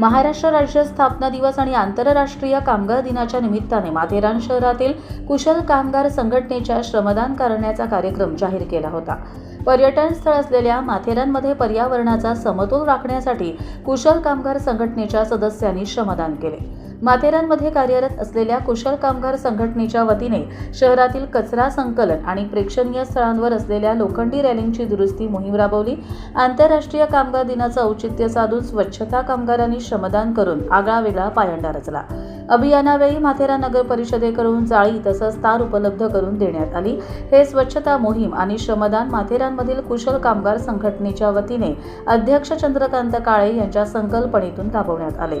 महाराष्ट्र राज्य स्थापना दिवस आणि आंतरराष्ट्रीय कामगार दिनाच्या निमित्ताने माथेरान शहरातील कुशल कामगार संघटनेच्या श्रमदान करण्याचा कार्यक्रम जाहीर केला होता. पर्यटन स्थळ असलेल्या माथेरानमध्ये पर्यावरणाचा समतोल राखण्यासाठी कुशल कामगार संघटनेच्या सदस्यांनी श्रमदान केले. माथेरानमध्ये कार्यरत असलेल्या कुशल कामगार संघटनेच्या वतीने शहरातील कचरा संकलन आणि प्रेक्षणीय स्थळांवर असलेल्या लोखंडी रॅलिंगची दुरुस्ती मोहीम राबवली. आंतरराष्ट्रीय कामगार दिनाचं औचित्य साधून स्वच्छता कामगारांनी श्रमदान करून आगळा वेगळा पायंडा रचला. अभियानावेळी माथेरान नगर परिषदेकडून जाळी तसंच तार उपलब्ध करून देण्यात आली. हे स्वच्छता मोहीम आणि श्रमदान माथेरानमधील कुशल कामगार संघटनेच्या वतीने अध्यक्ष चंद्रकांत काळे यांच्या संकल्पनेतून राबवण्यात आले.